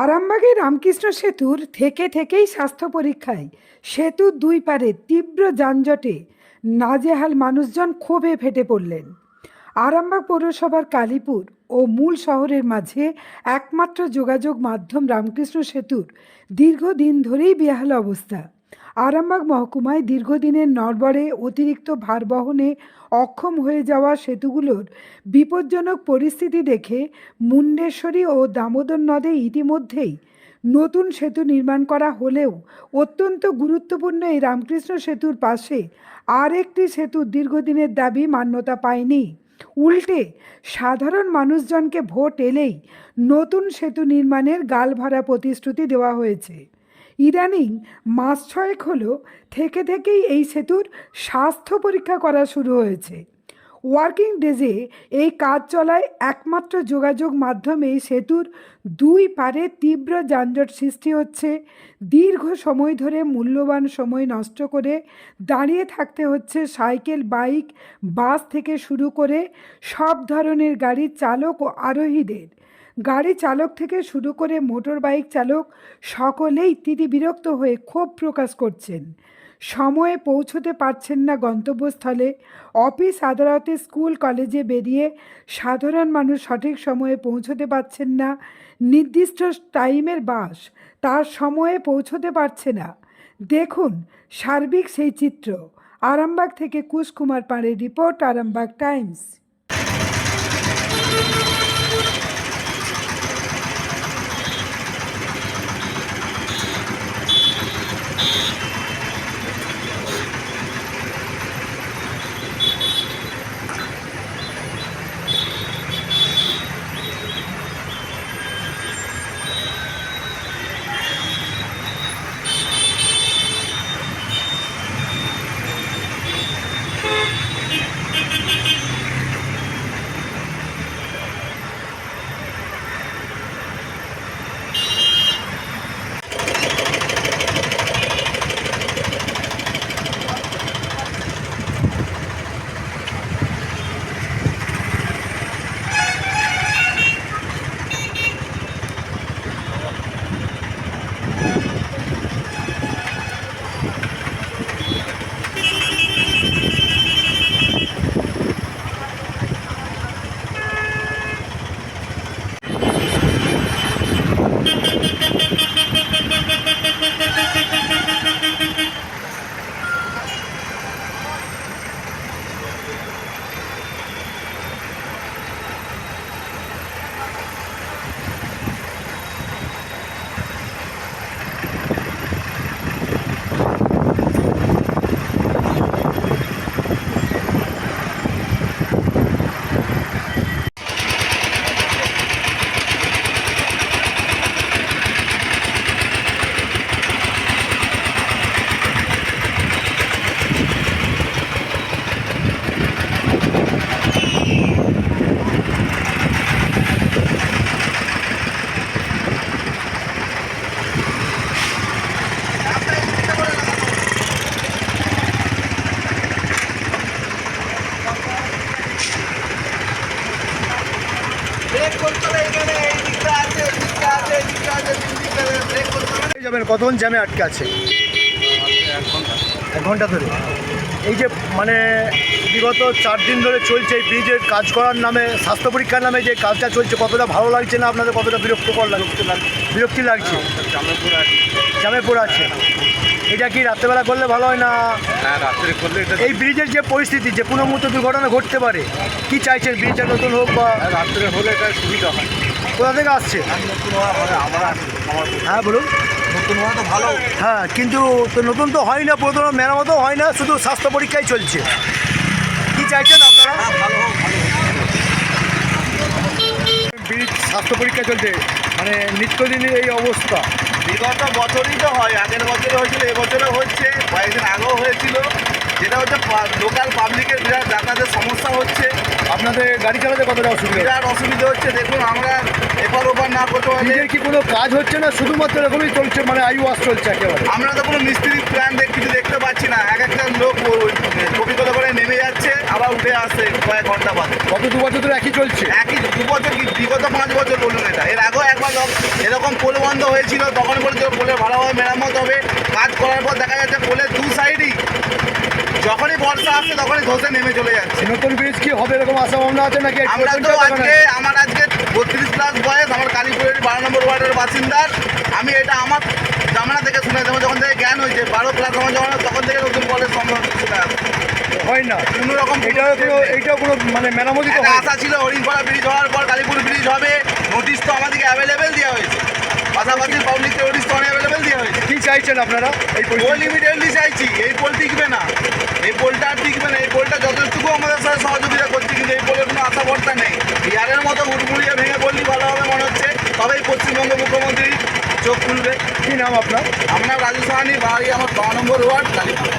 আরামবাগের রামকৃষ্ণ সেতুর থেকে থেকেই স্বাস্থ্য পরীক্ষায়। সেতুর দুই পারে তীব্র যানজটে নাজেহাল মানুষজন ক্ষোভে ফেটে পড়লেন। আরামবাগ পৌরসভার কালীপুর ও মূল শহরের মাঝে একমাত্র যোগাযোগ মাধ্যম রামকৃষ্ণ সেতুর দীর্ঘদিন ধরেই বেহাল অবস্থা। আরামবাগ মহকুমায় দীর্ঘদিনের নড়বড়ে অতিরিক্ত ভার বহনে অক্ষম হয়ে যাওয়া সেতুগুলোর বিপজ্জনক পরিস্থিতি দেখে মুন্ডেশ্বরী ও দামোদর নদে ইতিমধ্যেই নতুন সেতু নির্মাণ করা হলেও অত্যন্ত গুরুত্বপূর্ণ এই রামকৃষ্ণ সেতুর পাশে আর একটি সেতু দীর্ঘদিনের দাবি মান্যতা পায়নি। উল্টে সাধারণ মানুষজনকে ভোট এলেই নতুন সেতু নির্মাণের গালভরা প্রতিশ্রুতি দেওয়া হয়েছে। ইদানিং মাস ছয়েক হলো থেকে থেকেই এই সেতুর স্বাস্থ্য পরীক্ষা করা শুরু হয়েছে। ওয়ার্কিং ডেজে এই কাজ চলায় একমাত্র যোগাযোগ মাধ্যমে সেতুর দুই পারে তীব্র যানজট সৃষ্টি হচ্ছে। দীর্ঘ সময় ধরে মূল্যবান সময় নষ্ট করে দাঁড়িয়ে থাকতে হচ্ছে সাইকেল, বাইক, বাস থেকে শুরু করে সব ধরনের গাড়ির চালক ও আরোহীদের। গাড়ি চালক থেকে শুরু করে মোটর বাইক চালক সকলেই তিনি বিরক্ত হয়ে ক্ষোভ প্রকাশ করছেন। সময়ে পৌঁছতে পারছেন না গন্তব্যস্থলে। অফিস, আদালতে, স্কুল, কলেজে বেরিয়ে সাধারণ মানুষ সঠিক সময়ে পৌঁছতে পারছেন না। নির্দিষ্ট টাইমের বাস, তার সময়ে পৌঁছতে পারছে না। দেখুন সার্বিক সেই চিত্র। আরামবাগ থেকে কুশকুমার পাড়ের রিপোর্ট, আরামবাগ টাইমস। যাবেন কতক্ষণ জ্যামে আটকে আছে? এক ঘণ্টা ধরে। এই যে মানে বিগত চার দিন ধরে চলছে এই ব্রিজের কাজ করার নামে, স্বাস্থ্য পরীক্ষার নামে যে কাজটা চলছে, কতটা ভালো লাগছে না আপনাদের, কতটা বিরক্তকর লাগছে? বিরক্তি লাগছে। জ্যামে পড়ে আছে। এটা কি রাত্রেবেলা করলে ভালো হয় না? হ্যাঁ এই ব্রিজের যে পরিস্থিতি যে কোনো মুহূর্তে দুর্ঘটনা ঘটতে পারে কি চাইছেন ব্রিজটা নতুন হোক বা রাত্রে হলে এটা সুবিধা হয়। কোথা থেকে আসছে? হ্যাঁ বলুন। নতুন হওয়া তো ভালো হ্যাঁ কিন্তু তো নতুন তো হয় না পুরোনো মেরামতও হয় না শুধু স্বাস্থ্য পরীক্ষাই চলছে। কি চাইছেন আপনারা? ভালো ব্রিজ স্বাস্থ্য পরীক্ষা চলছে। মানে নিত্যদিনের এই অবস্থা। বিগত বছরই তো হয়, আগের বছরে হয়েছিল এবছরে হচ্ছে, কয়েকদিন আগেও হয়েছিল। যেটা হচ্ছে লোকাল পাবলিকের বিরাট যাতায়াতের সমস্যা হচ্ছে। আপনাদের গাড়ি চালাতে কতটা অসুবিধা? বিরাট অসুবিধা হচ্ছে দেখুন আমরা এপার ওপার না করতে পারলে নিজের কি কোনো কাজ হচ্ছে না? শুধুমাত্র এরকমই চলছে মানে আইউ ওয়াশ চলছে একেবারে। আমরা তো কোনো মিস্ত্রি প্ল্যান দেখ কিছু দেখতে পাচ্ছি না। এক একটা লোক কপিকতা করে নেমে যাচ্ছে আবার উঠে আসছে কয়েক ঘণ্টা বাদে। গত দু বছর ধরে একই চলছে? একই দু বছর কি বিগত পাঁচ বছর বলুন এটা। এর আগেও একবার এরকম পোল বন্ধ হয়েছিল তখন বলেছিল পোলের ভালোভাবে মেরামত হবে। কাজ করার পর দেখা যাচ্ছে পোলের দু সাইডই যখনই বর্ষা আসছে তখনই ধসে নেমে চলে যাচ্ছে। নতুন ব্রিজ কি হবে এরকম আশা ভাবনা আছে নাকি? আমরা তো আজকে আমার আজকে বত্রিশ প্লাস বয়স আমার কালীপুরের বারো নম্বর ওয়ার্ডের বাসিন্দার। আমি এটা আমার জামানা থেকে শুনে দেবো যখন থেকে জ্ঞান হয়েছে বারো প্লাস আমার জামানা তখন থেকে নতুন কলেজ সম্ভব শুনে হয় না। কোনো রকম এটাও কোনো এইটাও কোনো মানে মেরামতি। আশা ছিল হরিণপাড়া ব্রিজ হওয়ার পর কালীপুর ব্রিজ হবে নোটিশ তো আমাদেরকে অ্যাভেলেবেল দেওয়া হয়েছে। পাশাপাশি পাবলিক নোটিশ তো অ্যাভেলেবেল দেওয়া হয়েছে কি চাইছেন আপনারা? এই পোল ইমিডিয়েটলি চাইছি। এই পোল টিকবে না। এই পোলটা আর টিকবে না। এই পোলটা যতটুকু আমাদের সাথে সহযোগিতা করছে কিন্তু এই পোলের কোনো আশা ভরসা নেই। ইয়ারের মতো হুড়মুড়িয়ে ভেঙে পড়লি ভালো হবে মনে হচ্ছে। তবেই পশ্চিমবঙ্গ মুখ্যমন্ত্রী চোখ খুলবে। কী নাম আপনার? আপনার রাজু সাহানি বাড়ি আমার বারো নম্বর ওয়ার্ড কালীপুর